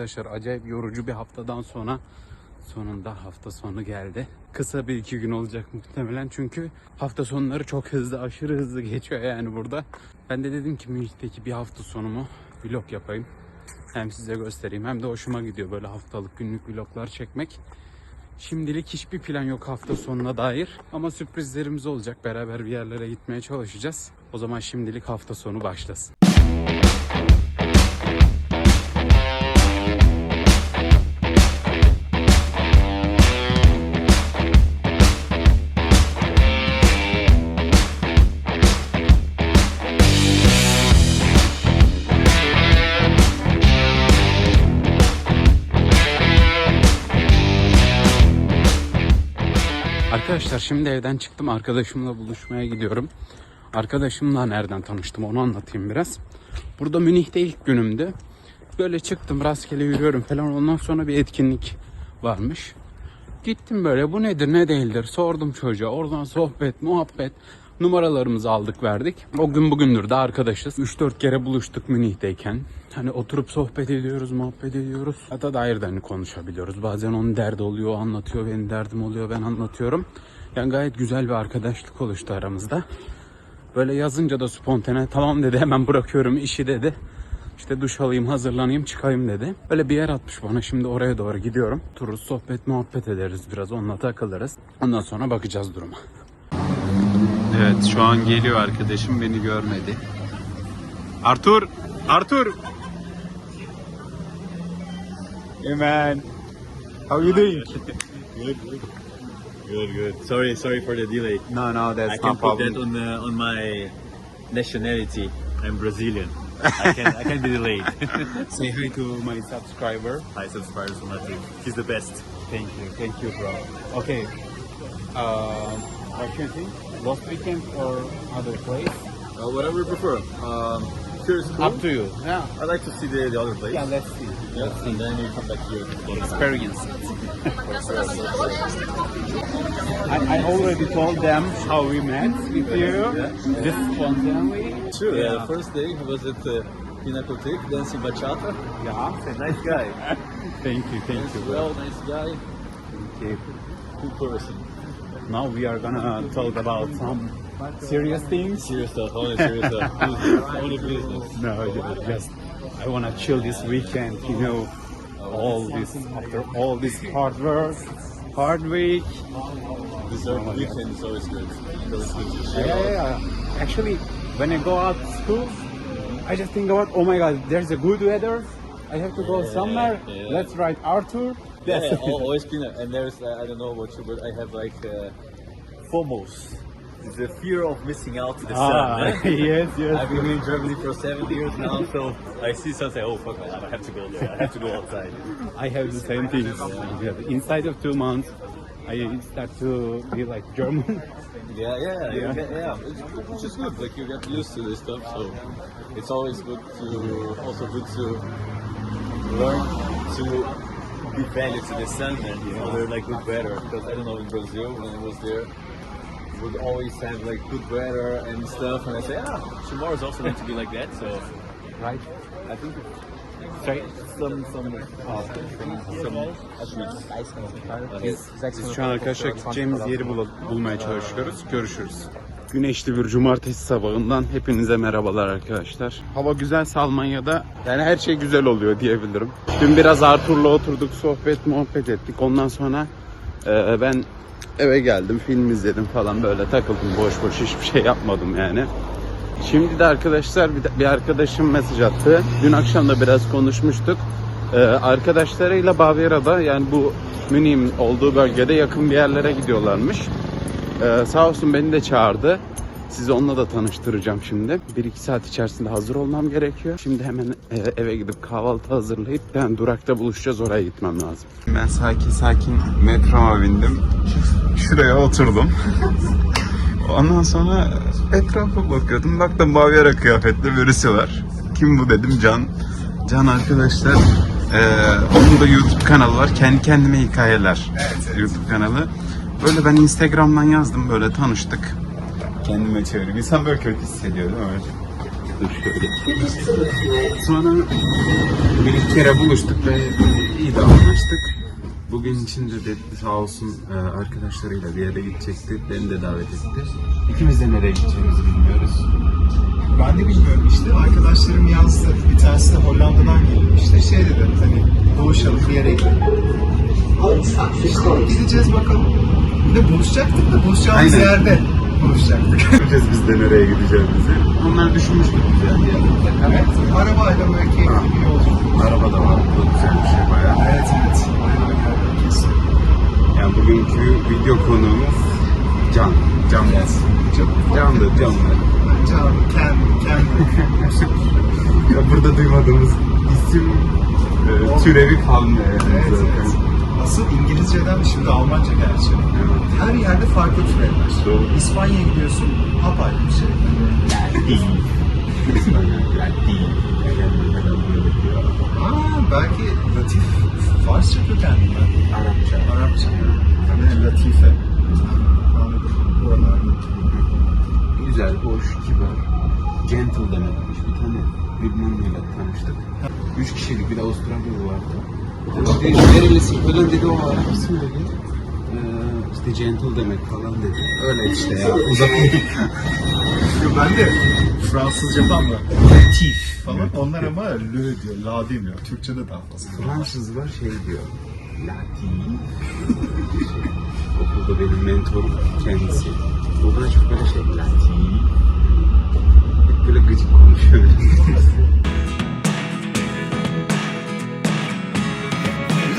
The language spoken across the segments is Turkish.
arkadaşlar acayip yorucu bir haftadan sonra sonunda hafta sonu geldi. Kısa bir iki gün olacak muhtemelen çünkü hafta sonları çok hızlı aşırı hızlı geçiyor yani burada. Ben de dedim ki Münih'teki bir hafta sonumu vlog yapayım. Hem size göstereyim hem de hoşuma gidiyor böyle haftalık günlük vloglar çekmek. Şimdilik hiçbir plan yok hafta sonuna dair ama sürprizlerimiz olacak. Beraber bir yerlere gitmeye çalışacağız. O zaman şimdilik hafta sonu başlasın. Arkadaşlar şimdi evden çıktım. Arkadaşımla buluşmaya gidiyorum. Arkadaşımla nereden tanıştım onu anlatayım biraz. Burada Münih'te ilk günümdü. Böyle çıktım rastgele yürüyorum falan. Ondan sonra bir etkinlik varmış. Gittim böyle bu nedir ne değildir sordum çocuğa. Oradan sohbet muhabbet numaralarımızı aldık verdik. O gün bugündür de arkadaşız. 3-4 kere buluştuk Münih'teyken. Hani oturup sohbet ediyoruz, muhabbet ediyoruz. Hatta dair de hani konuşabiliyoruz. Bazen onun derdi oluyor, o anlatıyor, benim derdim oluyor, ben anlatıyorum. Yani gayet güzel bir arkadaşlık oluştu aramızda. Böyle yazınca da spontane tamam dedi hemen bırakıyorum işi dedi. İşte duş alayım, hazırlanayım, çıkayım dedi. Öyle bir yer atmış bana. Şimdi oraya doğru gidiyorum. Turuz, sohbet, muhabbet ederiz biraz. Onunla takılırız. Ondan sonra bakacağız duruma. Evet, şu an geliyor arkadaşım. Beni görmedi. Artur! Artur! Hey man! How are you doing? Good, good. Good, good. Sorry, sorry for the delay. No, no, that's I can put that on the, on my nationality. I'm Brazilian. I can I can be delayed. Say hi to my subscriber. Hi subscribers from Latin. He's the best. Thank you, thank you, bro. Okay. Uh, what do you think? Last weekend or other place? Uh, whatever you prefer. Um, here's cool. Up to you. Yeah. I'd like to see the, the other place. Yeah, let's see. Yeah, and then you come back here. Experience it. I, I already told them how we met with you. Yeah. Just spontaneously. Sure. Yeah. Yeah. The first day was at uh, Pinacothek dancing bachata. Yeah. He's a nice guy. Thank you, thank you, well, nice guy. Okay. Good person. Now we are gonna talk about some serious things. Serious stuff. Only serious stuff. Business. Only business. No, yeah, just I wanna chill this weekend. You know, all this after all this hard work, hard week. This uh, weekend is always good. Always good to Yeah, yeah, yeah. Actually, when I go out to school, I just think about, oh my god, there's a good weather. I have to go Yeah, somewhere. yeah. Let's ride Arthur. Yeah, yeah, always been. And there's, uh, I don't know about you, but I have like uh, FOMOs. The fear of missing out to the ah, sun. eh? yes, yes. I've been in Germany for seven years now, so I see something. Oh fuck, I have to go there. I have to go outside. I have the same thing. Yeah, Inside of two months, I start to be like German. Yeah, yeah, Yeah. yeah. Which is good. Like you get used to this stuff, so it's always good to also good to learn to be value to the sun and you know, they're like good weather. Because I don't know in Brazil when I was there, would always have like good weather and stuff, and I say, ah, tomorrow's also going to be like that. So right? I think Straight. some some uh, some athletes. Biz şu an arkadaşlar gideceğimiz yeri bul- bulmaya çalışıyoruz. Görüşürüz. Güneşli bir cumartesi sabahından hepinize merhabalar arkadaşlar. Hava güzelse Almanya'da yani her şey güzel oluyor diyebilirim. Dün biraz Artur'la oturduk, sohbet muhabbet ettik. Ondan sonra e, ben eve geldim, film izledim falan böyle takıldım boş boş hiçbir şey yapmadım yani. Şimdi de arkadaşlar bir, bir arkadaşım mesaj attı. Dün akşam da biraz konuşmuştuk. Ee, arkadaşlarıyla Bavyera'da yani bu Münih'in olduğu bölgede yakın bir yerlere gidiyorlarmış. Ee, sağ olsun beni de çağırdı. Sizi onunla da tanıştıracağım şimdi. 1-2 saat içerisinde hazır olmam gerekiyor. Şimdi hemen e, eve gidip kahvaltı hazırlayıp yani durakta buluşacağız oraya gitmem lazım. Ben sakin sakin metroma bindim. Şuraya oturdum. Ondan sonra etrafa bakıyordum. Baktım Bavyera kıyafetli birisi var. Kim bu dedim Can. Can arkadaşlar eee, onun da YouTube kanalı var. Kendi kendime hikayeler YouTube kanalı. Böyle ben Instagram'dan yazdım böyle tanıştık. Kendime çevirdim. İnsan böyle kötü hissediyor değil mi? Sonra bir kere buluştuk ve iyi de anlaştık. Bugün için de dedi, sağ olsun e, arkadaşlarıyla bir yere gidecekti. Beni de davet etti. İkimiz de nereye gideceğimizi bilmiyoruz. Ben de bilmiyorum işte. Arkadaşlarım yazdı. Bir tanesi de Hollanda'dan gelmişti. Şey dedi hani buluşalım bir yere gidelim. İşte gideceğiz bakalım. Bir de buluşacaktık da buluşacağımız Aynen. yerde buluşacaktık. Göreceğiz biz de nereye gideceğimizi. Onlar düşünmüştük güzel bir yer. evet. Arabayla böyle keyifli bir yolculuk. Araba da var. Bu güzel bir şey bayağı. Evet evet. Kesin. Yani bugünkü video konuğumuz Can. Can. Evet. Çok Canlı, canlı. Can, kendi, kendi. Ya burada duymadığımız isim e, türevi kalmıyor yani Evet, zaten. evet. Asıl İngilizceden şimdi Almanca gerçi. Evet. Her yerde farklı türevler. Doğru. İspanya'ya gidiyorsun, apayrı bir şey. Değil. İspanyol, değil. Diyor. Aa, belki Latif Farsça kökenli mi? Arapça. Arapça. Tabii Latife. Anladım. Oralarda. Güzel, hoş, kibar. Gentle demekmiş. Bir tane Lübnanlıyla tanıştık. Üç kişilik bir de Avustralyalı vardı. Dedi, nerelisin falan dedi o Arapsın dedi. Ee, işte gentle demek falan dedi. Öyle işte ya. Yo, ben de Fransızca falan var. Latif falan. Onlar ama le diyor, la demiyor. Türkçe'de daha fazla. Fransızlar şey diyor. Latif. Okulda benim mentorum kendisi. O da çok böyle şey Latif. Böyle gıcık konuşuyor.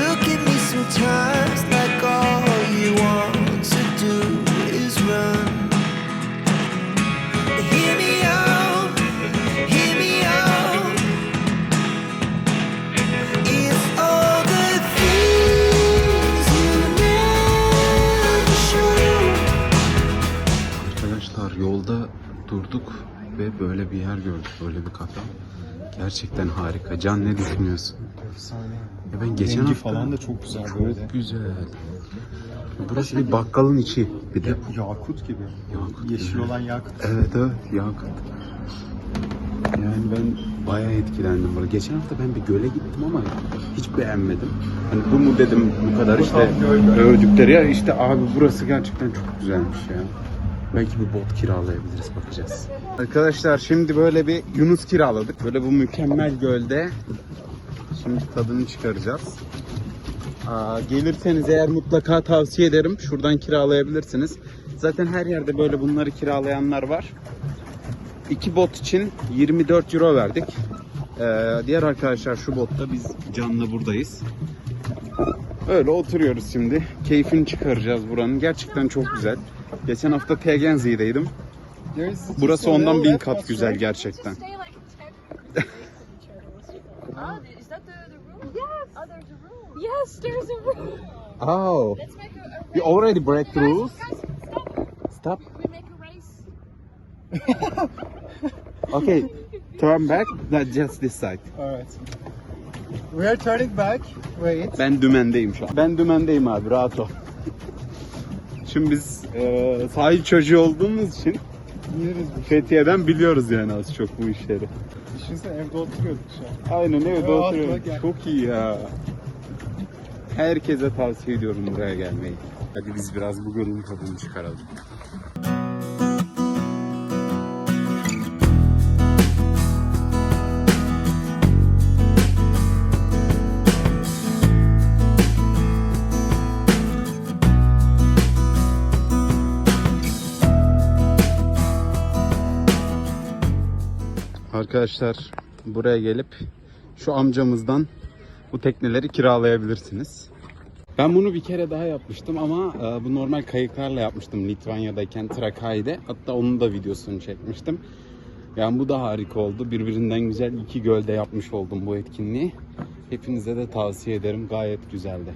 Look at me sometimes Can ne düşünüyorsun? Efsane. Ya ben geçen Rengi hafta falan da çok güzel böyle. çok güzel. Burası bir bakkalın içi. Bir de Yakut gibi. Yakut Yeşil gibi. olan yakut. Evet evet yakut. Yani ben bayağı etkilendim burada. Geçen hafta ben bir göle gittim ama hiç beğenmedim. Hani bu mu dedim bu kadar işte övdükleri ya işte abi burası gerçekten çok güzelmiş ya. Belki bir bot kiralayabiliriz bakacağız. Arkadaşlar şimdi böyle bir Yunus kiraladık. Böyle bu mükemmel gölde. Şimdi tadını çıkaracağız. Aa, gelirseniz eğer mutlaka tavsiye ederim. Şuradan kiralayabilirsiniz. Zaten her yerde böyle bunları kiralayanlar var. İki bot için 24 euro verdik. Ee, diğer arkadaşlar şu botta biz canlı buradayız. Öyle oturuyoruz şimdi. Keyfini çıkaracağız buranın. Gerçekten çok güzel. Geçen hafta Tegenzi'deydim. Burası ondan bin kat güzel gerçekten. Stay like 10 is that the, the room? Yes. There's a room. Oh, Let's make a, a you already break the rules. stop. We make a race. Okay, turn back. Not just this side. Evet. We are turning back. Wait. Ben dümendeyim şu an. Ben dümendeyim abi rahat ol. Şimdi biz e, sahil çocuğu olduğumuz için Bir Fethiye'den biliyoruz yani az çok bu işleri. Düşünsene evde oturuyorduk şu an. Aynen evde Rahatla oturuyoruz. gel. Çok iyi ya. Herkese tavsiye ediyorum buraya gelmeyi. Hadi biz biraz bu gölün tadını çıkaralım. Arkadaşlar buraya gelip şu amcamızdan bu tekneleri kiralayabilirsiniz. Ben bunu bir kere daha yapmıştım ama e, bu normal kayıklarla yapmıştım Litvanya'dayken Trakya'da. Hatta onun da videosunu çekmiştim. Yani bu da harika oldu. Birbirinden güzel iki gölde yapmış oldum bu etkinliği. Hepinize de tavsiye ederim. Gayet güzeldi.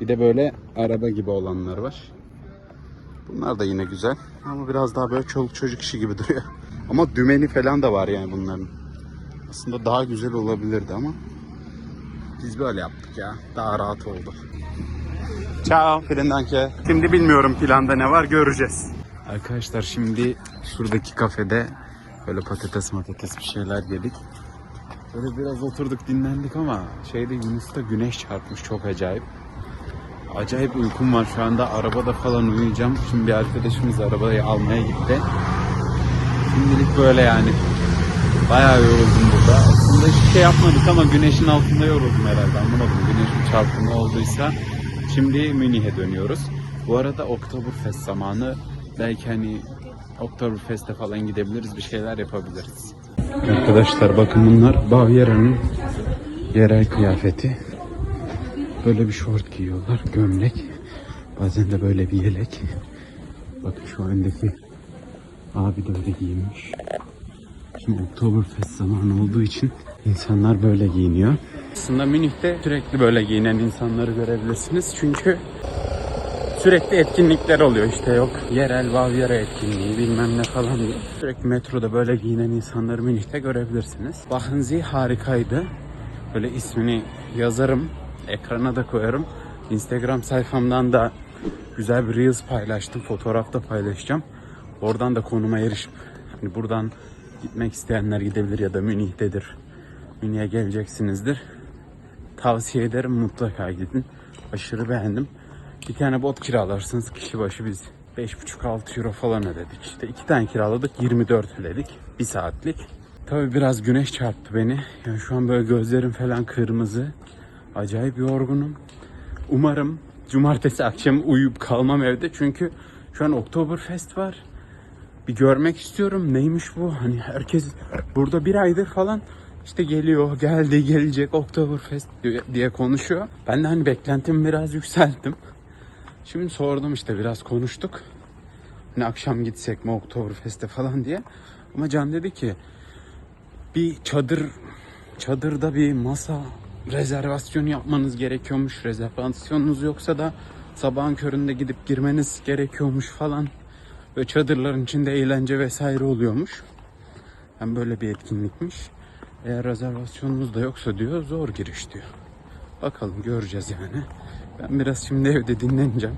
Bir de böyle araba gibi olanlar var. Bunlar da yine güzel. Ama biraz daha böyle çoluk çocuk işi gibi duruyor. Ama dümeni falan da var yani bunların. Aslında daha güzel olabilirdi ama biz böyle yaptık ya. Daha rahat oldu. Ciao, vielen danke. Şimdi bilmiyorum planda ne var göreceğiz. Arkadaşlar şimdi şuradaki kafede Böyle patates matates bir şeyler yedik. Böyle biraz oturduk dinlendik ama şeyde Yunus'ta güneş çarpmış çok acayip. Acayip uykum var şu anda. Arabada falan uyuyacağım. Şimdi bir arkadaşımız arabayı almaya gitti. Şimdilik böyle yani. Bayağı yoruldum burada. Aslında hiçbir şey yapmadık ama güneşin altında yoruldum herhalde. Anlamadım güneşin çarpımı olduysa. Şimdi Münih'e dönüyoruz. Bu arada Oktoberfest zamanı. Belki hani Oktoberfest'e falan gidebiliriz. Bir şeyler yapabiliriz. Arkadaşlar bakın bunlar Baviera'nın yerel kıyafeti. Böyle bir şort giyiyorlar. Gömlek. Bazen de böyle bir yelek. Bakın şu öndeki abi de öyle giyinmiş. Şimdi Oktoberfest zamanı olduğu için insanlar böyle giyiniyor. Aslında Münih'te sürekli böyle giyinen insanları görebilirsiniz. Çünkü sürekli etkinlikler oluyor. İşte yok yerel Bavyera etkinliği bilmem ne falan diye. Sürekli metroda böyle giyinen insanları Münih'te görebilirsiniz. Bakınzi harikaydı. Böyle ismini yazarım. Ekrana da koyarım. Instagram sayfamdan da güzel bir Reels paylaştım. Fotoğraf da paylaşacağım. Oradan da konuma erişip hani buradan gitmek isteyenler gidebilir ya da Münih'tedir. Münih'e geleceksinizdir. Tavsiye ederim mutlaka gidin. Aşırı beğendim. Bir tane bot kiralarsınız kişi başı biz 5,5-6 euro falan ödedik. İşte iki tane kiraladık 24 ödedik. Bir saatlik. Tabi biraz güneş çarptı beni. Yani şu an böyle gözlerim falan kırmızı. Acayip yorgunum. Umarım cumartesi akşam uyuyup kalmam evde. Çünkü şu an Oktoberfest var. Bir görmek istiyorum. Neymiş bu? Hani herkes burada bir aydır falan işte geliyor, geldi, gelecek Oktoberfest diye- konuşuyor. Ben de hani beklentimi biraz yükselttim. Şimdi sordum işte biraz konuştuk. Hani akşam gitsek mi Oktoberfest'e falan diye. Ama Can dedi ki bir çadır çadırda bir masa rezervasyonu yapmanız gerekiyormuş. Rezervasyonunuz yoksa da sabahın köründe gidip girmeniz gerekiyormuş falan. Ve çadırların içinde eğlence vesaire oluyormuş. Hem böyle bir etkinlikmiş. Eğer rezervasyonunuz da yoksa diyor zor giriş diyor. Bakalım göreceğiz yani. Ben biraz şimdi evde dinleneceğim.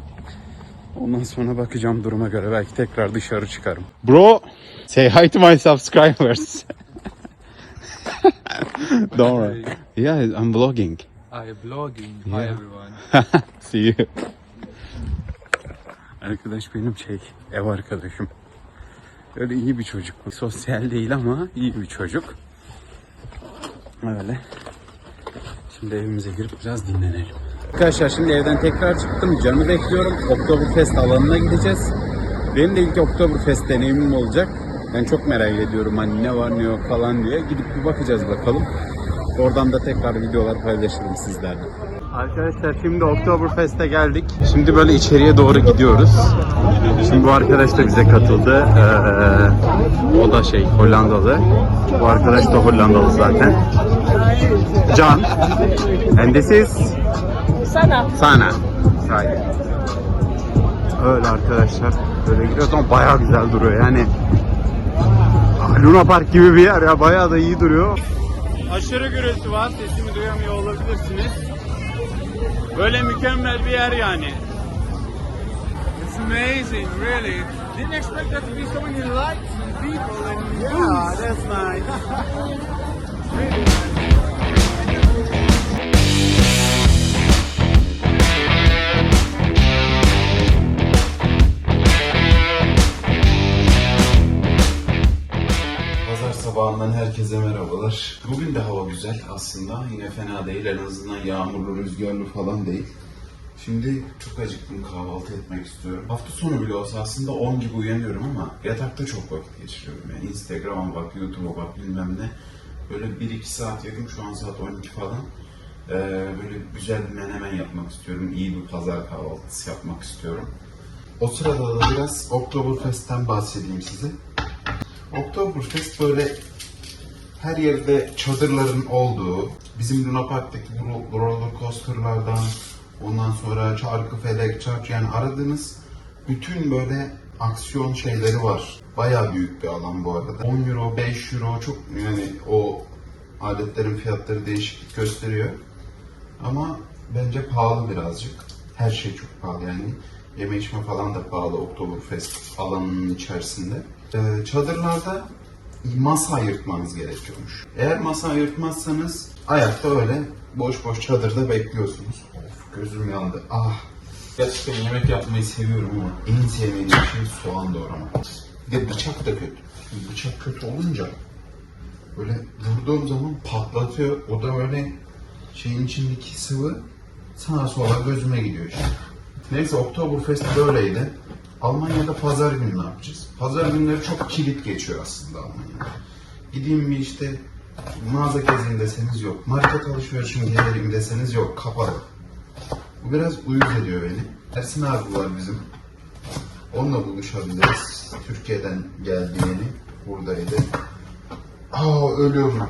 Ondan sonra bakacağım duruma göre. Belki tekrar dışarı çıkarım. Bro, say hi to my subscribers. Don't worry. Yeah, I'm vlogging. I vlogging. Hi Yeah. everyone. See you. Arkadaş benim şey, ev arkadaşım. Öyle iyi bir çocuk. Sosyal değil ama iyi bir çocuk. Öyle. Şimdi evimize girip biraz dinlenelim. Arkadaşlar şimdi evden tekrar çıktım. Can'ı bekliyorum. Oktoberfest alanına gideceğiz. Benim de ilk Oktoberfest deneyimim olacak. Ben çok merak ediyorum hani ne var ne yok falan diye. Gidip bir bakacağız bakalım. Oradan da tekrar videolar paylaşırım sizlerle. Arkadaşlar şimdi Oktoberfest'e geldik. Şimdi böyle içeriye doğru gidiyoruz. Şimdi bu arkadaş da bize katıldı. Ee, o da şey Hollandalı. Bu arkadaş da Hollandalı zaten. Can. And this is Sana. Sana. Right. Öyle arkadaşlar. Böyle gidiyoruz ama bayağı güzel duruyor yani. Luna Park gibi bir yer ya bayağı da iyi duruyor. Aşırı gürültü var. Sesimi duyamıyor olabilirsiniz. Böyle mükemmel bir yer yani. It's amazing, really. Didn't expect that to be so many lights and people and yeah, that's nice. Pazar sabahından herkese merhabalar. Bugün de hava güzel aslında. Yine fena değil. En azından yağmurlu, rüzgarlı falan değil. Şimdi çok acıktım kahvaltı etmek istiyorum. Hafta sonu bile olsa aslında 10 gibi uyanıyorum ama yatakta çok vakit geçiriyorum. Yani Instagram'a bak, YouTube'a bak bilmem ne. Böyle 1-2 saat yakın şu an saat 12 falan. Ee, böyle güzel bir menemen yapmak istiyorum. İyi bir pazar kahvaltısı yapmak istiyorum. O sırada da biraz Oktoberfest'ten bahsedeyim size. Oktoberfest böyle her yerde çadırların olduğu, bizim Luna Park'taki roller coasterlardan, ondan sonra çarkı felek, çark yani aradığınız bütün böyle aksiyon şeyleri var. Bayağı büyük bir alan bu arada. 10 euro, 5 euro çok yani o aletlerin fiyatları değişiklik gösteriyor. Ama bence pahalı birazcık. Her şey çok pahalı yani. Yeme içme falan da pahalı Oktoberfest alanının içerisinde. Ee, çadırlarda masa ayırtmanız gerekiyormuş. Eğer masa ayırtmazsanız ayakta öyle boş boş çadırda bekliyorsunuz. Of gözüm yandı. Ah. Gerçekten yemek yapmayı seviyorum ama en sevmediğim şey soğan doğramak. Bir bıçak da kötü. Bıçak kötü olunca böyle vurduğum zaman patlatıyor. O da böyle şeyin içindeki sıvı sağa sola gözüme gidiyor işte. Neyse Oktoberfest böyleydi. Almanya'da pazar günü ne yapacağız? Pazar günleri çok kilit geçiyor aslında Almanya'da. Gideyim mi işte mağaza gezeyim deseniz yok. Market alışverişim gelirim deseniz yok. Kapalı. Bu biraz uyuz ediyor beni. Ersin abi var bizim. Onunla buluşabiliriz. Türkiye'den geldi yeni. Buradaydı. Aa ölüyorum.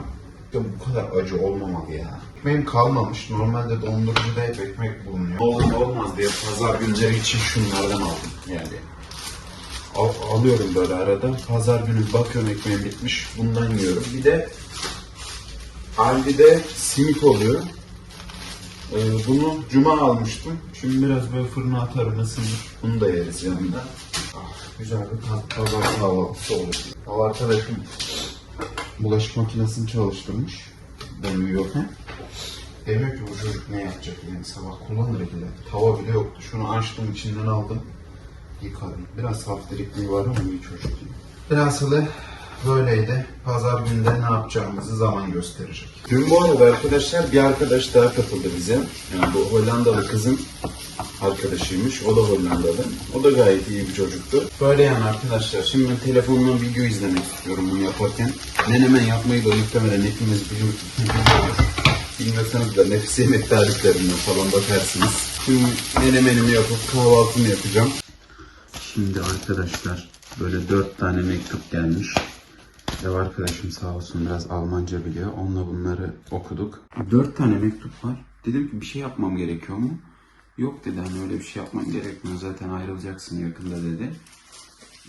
Ya bu kadar acı olmamalı ya. Ekmeğim kalmamış. Normalde dondurucuda hep ekmek bulunuyor. Olur olmaz diye pazar günleri için şunlardan aldım yani. Al- alıyorum böyle arada. Pazar günü bakıyorum ekmeğim bitmiş. Bundan yiyorum. Bir de Aldi'de simit oluyor. Ee, bunu cuma almıştım. Şimdi biraz böyle fırına atarım ısınır. Bunu da yeriz yanında. Ah, güzel bir pa- pazar kahvaltısı olur. O arkadaşım bulaşık makinesini çalıştırmış. Ben uyuyorken. Demiyor ki bu çocuk ne yapacak yani sabah kullanır bile. Tava bile yoktu. Şunu açtım içinden aldım. Yıkadım. Biraz saftirikliği var ama iyi çocuk değil. Velhasılı böyleydi. Pazar günde ne yapacağımızı zaman gösterecek. Dün bu arada arkadaşlar bir arkadaş daha katıldı bize. Yani bu Hollandalı kızın arkadaşıymış. O da Hollandalı. O da gayet iyi bir çocuktu. Böyle yani arkadaşlar. Şimdi ben telefonumdan video izlemek istiyorum bunu yaparken. Menemen yapmayı da muhtemelen hepimiz biliyoruz. Bilmiyorsanız da nefis yemek tariflerinden falan bakarsınız. Şimdi menemenimi yapıp kahvaltımı yapacağım. Şimdi arkadaşlar böyle dört tane mektup gelmiş. Ev arkadaşım sağ olsun biraz Almanca biliyor. Onunla bunları okuduk. Dört tane mektup var. Dedim ki bir şey yapmam gerekiyor mu? Yok dedi hani öyle bir şey yapman gerekmiyor. Zaten ayrılacaksın yakında dedi.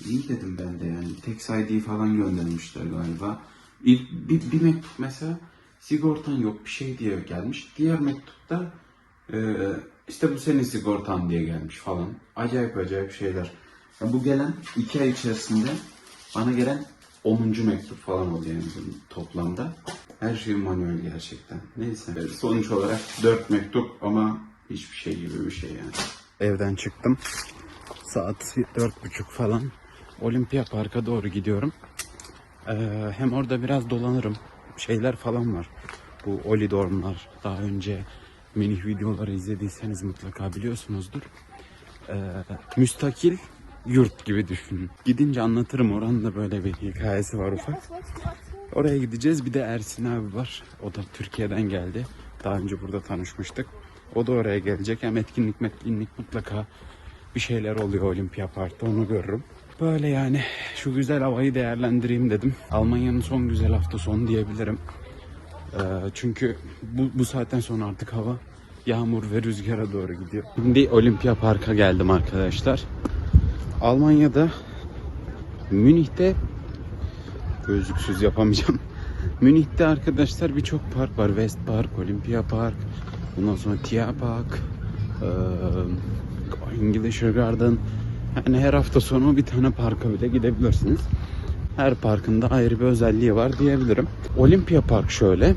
İyi dedim ben de yani. Tek ID'yi falan göndermişler galiba. İlk bir, bir mektup mesela sigortan yok bir şey diye gelmiş. Diğer mektupta e, işte bu senin sigortan diye gelmiş falan. Acayip acayip şeyler. Ya bu gelen iki ay içerisinde bana gelen 10. mektup falan oldu yani toplamda. Her şey manuel gerçekten. Neyse. Sonuç olarak 4 mektup ama hiçbir şey gibi bir şey yani. Evden çıktım. Saat dört buçuk falan. Olimpiya Park'a doğru gidiyorum. Ee, hem orada biraz dolanırım. Şeyler falan var. Bu Olidormlar. Daha önce Münih videoları izlediyseniz mutlaka biliyorsunuzdur. Ee, müstakil yurt gibi düşünün. Gidince anlatırım. Oranın da böyle bir hikayesi var ufak. Oraya gideceğiz. Bir de Ersin abi var. O da Türkiye'den geldi. Daha önce burada tanışmıştık. O da oraya gelecek. Hem etkinlik metkinlik mutlaka bir şeyler oluyor Olimpiya Park'ta onu görürüm. Böyle yani şu güzel havayı değerlendireyim dedim. Almanya'nın son güzel hafta sonu diyebilirim. Ee, çünkü bu, bu saatten sonra artık hava yağmur ve rüzgara doğru gidiyor. Şimdi Olimpiya Park'a geldim arkadaşlar. Almanya'da Münih'te gözlüksüz yapamayacağım. Münih'te arkadaşlar birçok park var. West Park, Olympia Park, ondan sonra Tia Park, eee, English Garden. Yani her hafta sonu bir tane parka bile gidebilirsiniz. Her parkında ayrı bir özelliği var diyebilirim. Olympia Park şöyle.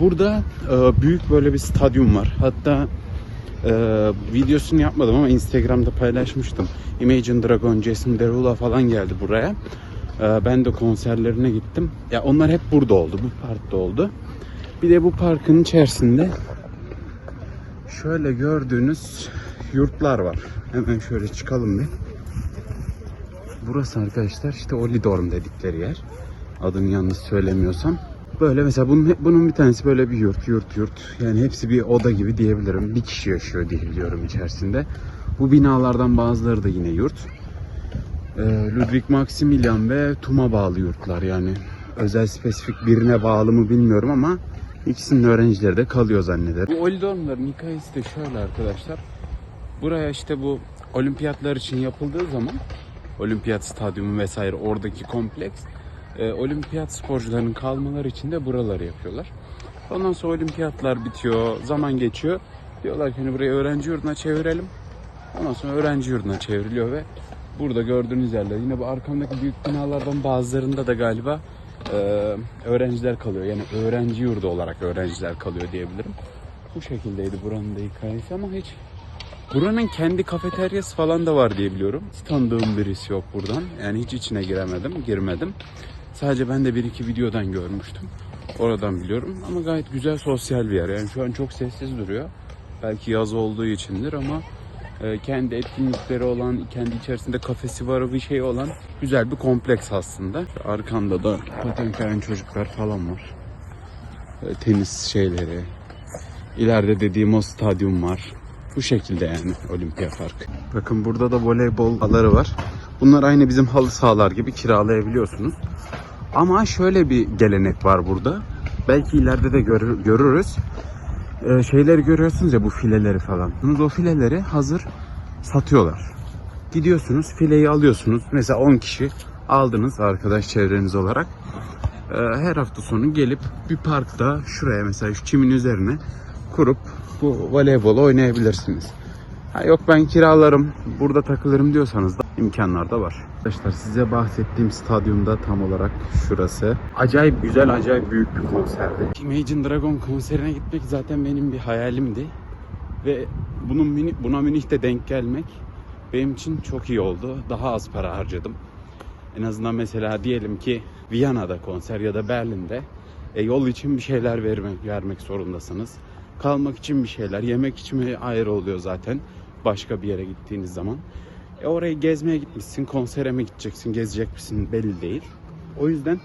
Burada e, büyük böyle bir stadyum var. Hatta e, videosunu yapmadım ama Instagram'da paylaşmıştım. Imagine Dragon, Jason Derulo falan geldi buraya. E, ben de konserlerine gittim. Ya onlar hep burada oldu. Bu parkta oldu. Bir de bu parkın içerisinde şöyle gördüğünüz yurtlar var. Hemen şöyle çıkalım bir. Burası arkadaşlar işte Olidorm dedikleri yer. Adını yanlış söylemiyorsam. Böyle mesela bunun, bunun bir tanesi böyle bir yurt, yurt, yurt. Yani hepsi bir oda gibi diyebilirim. Bir kişi yaşıyor diye biliyorum içerisinde. Bu binalardan bazıları da yine yurt. Ee, Ludwig Maximilian ve TUM'a bağlı yurtlar yani. Özel spesifik birine bağlı mı bilmiyorum ama ikisinin öğrencileri de kalıyor zannederim. Bu Olidormların hikayesi de şöyle arkadaşlar. Buraya işte bu olimpiyatlar için yapıldığı zaman olimpiyat stadyumu vesaire oradaki kompleks e, olimpiyat sporcularının kalmaları için de buraları yapıyorlar. Ondan sonra olimpiyatlar bitiyor, zaman geçiyor. Diyorlar ki hani burayı öğrenci yurduna çevirelim. Ondan sonra öğrenci yurduna çevriliyor ve burada gördüğünüz yerler yine bu arkamdaki büyük binalardan bazılarında da galiba e, öğrenciler kalıyor. Yani öğrenci yurdu olarak öğrenciler kalıyor diyebilirim. Bu şekildeydi buranın da hikayesi ama hiç Buranın kendi kafeteryası falan da var diye biliyorum. Hiç tanıdığım birisi yok buradan. Yani hiç içine giremedim, girmedim. Sadece ben de bir iki videodan görmüştüm. Oradan biliyorum ama gayet güzel sosyal bir yer. Yani şu an çok sessiz duruyor. Belki yaz olduğu içindir ama e, kendi etkinlikleri olan, kendi içerisinde kafesi var bir şey olan güzel bir kompleks aslında. Arkanda da paten çocuklar falan var. Tenis şeyleri. İleride dediğim o stadyum var. Bu şekilde yani Olimpiya Park. Bakın burada da voleybol aları var. Bunlar aynı bizim halı sahalar gibi kiralayabiliyorsunuz. Ama şöyle bir gelenek var burada. Belki ileride de görür- görürüz. Ee, şeyleri görüyorsunuz ya bu fileleri falan. O fileleri hazır satıyorlar. Gidiyorsunuz fileyi alıyorsunuz. Mesela 10 kişi aldınız arkadaş çevreniz olarak. Ee, her hafta sonu gelip bir parkta şuraya mesela şu çimin üzerine kurup bu voleybolu oynayabilirsiniz. Ha yok ben kiralarım, burada takılırım diyorsanız da imkanlar da var. Arkadaşlar size bahsettiğim stadyumda tam olarak şurası. Acayip güzel, acayip büyük bir konserdi. Imagine Dragon konserine gitmek zaten benim bir hayalimdi. Ve bunun Münih- buna Münih'te denk gelmek benim için çok iyi oldu. Daha az para harcadım. En azından mesela diyelim ki Viyana'da konser ya da Berlin'de e, yol için bir şeyler vermek, vermek zorundasınız. Kalmak için bir şeyler, yemek mi ayrı oluyor zaten başka bir yere gittiğiniz zaman. E orayı gezmeye gitmişsin, konsere mi gideceksin, gezecek misin belli değil. O yüzden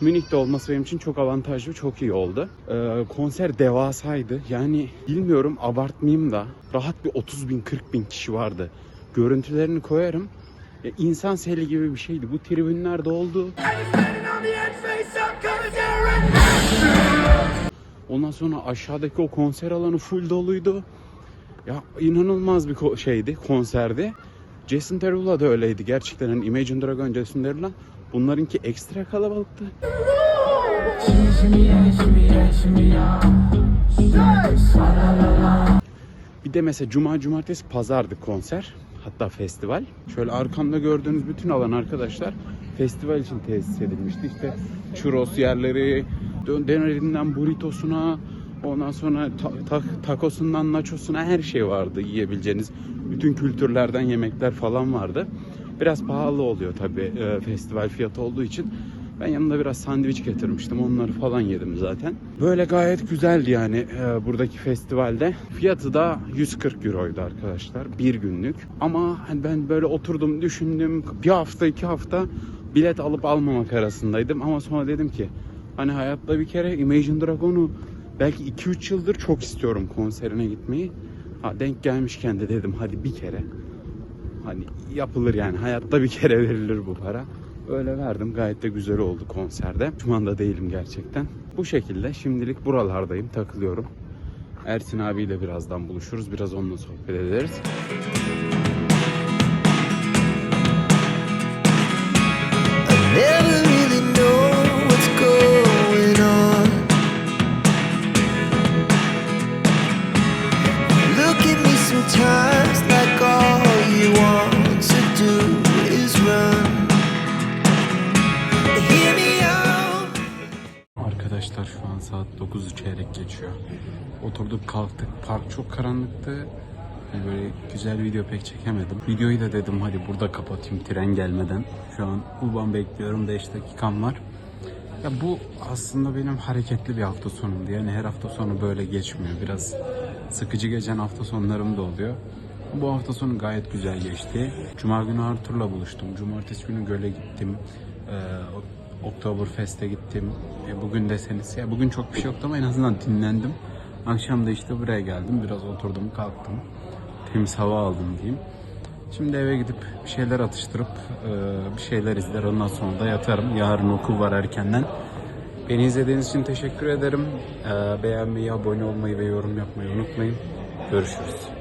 Münih'te olması benim için çok avantajlı, çok iyi oldu. Ee, konser devasaydı. Yani bilmiyorum abartmayayım da rahat bir 30 bin 40 bin kişi vardı. Görüntülerini koyarım. Ya insan seli gibi bir şeydi. Bu tribünler doldu. Ondan sonra aşağıdaki o konser alanı full doluydu. Ya inanılmaz bir şeydi, konserdi. Jason Derulo da öyleydi gerçekten. Hani Imagine Dragon, Jason Derulo bunlarınki ekstra kalabalıktı. Bir de mesela cuma, cumartesi, pazardı konser. Hatta festival. Şöyle arkamda gördüğünüz bütün alan arkadaşlar festival için tesis edilmişti. İşte churros yerleri, dö- dönerinden burritosuna, ondan sonra ta- ta- takosundan nachosuna her şey vardı yiyebileceğiniz. Bütün kültürlerden yemekler falan vardı. Biraz pahalı oluyor tabii e, festival fiyatı olduğu için. Ben yanımda biraz sandviç getirmiştim. Onları falan yedim zaten. Böyle gayet güzeldi yani e, buradaki festivalde. Fiyatı da 140 euroydu arkadaşlar. Bir günlük. Ama hani ben böyle oturdum düşündüm. Bir hafta iki hafta bilet alıp almamak arasındaydım. Ama sonra dedim ki hani hayatta bir kere Imagine Dragon'u belki 2-3 yıldır çok istiyorum konserine gitmeyi. Ha, denk gelmişken de dedim hadi bir kere hani yapılır yani hayatta bir kere verilir bu para. Öyle verdim gayet de güzel oldu konserde. Pişman değilim gerçekten. Bu şekilde şimdilik buralardayım takılıyorum. Ersin abiyle birazdan buluşuruz. Biraz onunla sohbet ederiz. Never saat 9'u çeyrek geçiyor. Oturduk kalktık. Park çok karanlıktı. Yani Böyle güzel video pek çekemedim. Videoyu da dedim hadi burada kapatayım tren gelmeden. Şu an Uban bekliyorum 5 dakikam var. Ya bu aslında benim hareketli bir hafta sonumdu. Yani her hafta sonu böyle geçmiyor. Biraz sıkıcı geçen hafta sonlarım da oluyor. Bu hafta sonu gayet güzel geçti. Cuma günü Arthur'la buluştum. Cumartesi günü göle gittim. Ee, Oktoberfest'e gittim. E, bugün deseniz ya bugün çok bir şey yoktu ama en azından dinlendim. Akşam da işte buraya geldim. Biraz oturdum, kalktım. Temiz hava aldım diyeyim. Şimdi eve gidip bir şeyler atıştırıp e, bir şeyler izler. Ondan sonra da yatarım. Yarın okul var erkenden. Beni izlediğiniz için teşekkür ederim. E, beğenmeyi, abone olmayı ve yorum yapmayı unutmayın. Görüşürüz.